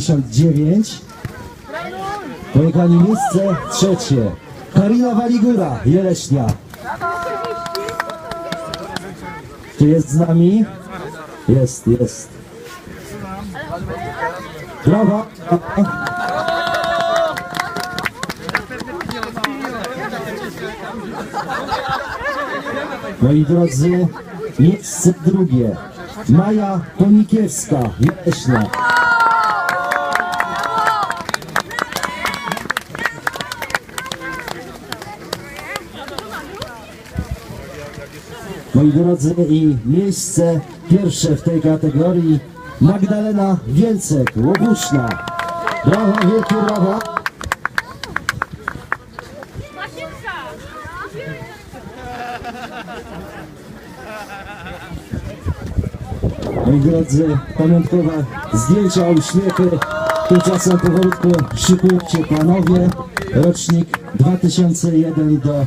69. Pojechali miejsce trzecie. Karina Waligura, Jeleśnia. Czy jest z nami? Jest, jest. Brawa. Moi drodzy, miejsce drugie. Maja Ponikiewska, Jeleśnia. Moi drodzy, i miejsce pierwsze w tej kategorii Magdalena Więcek, Łobuszna. Brawa, wielkie brawa. Moi drodzy, pamiątkowe zdjęcia, uśmiechy. Tymczasem powolutku szykujcie panowie. Rocznik 2001 do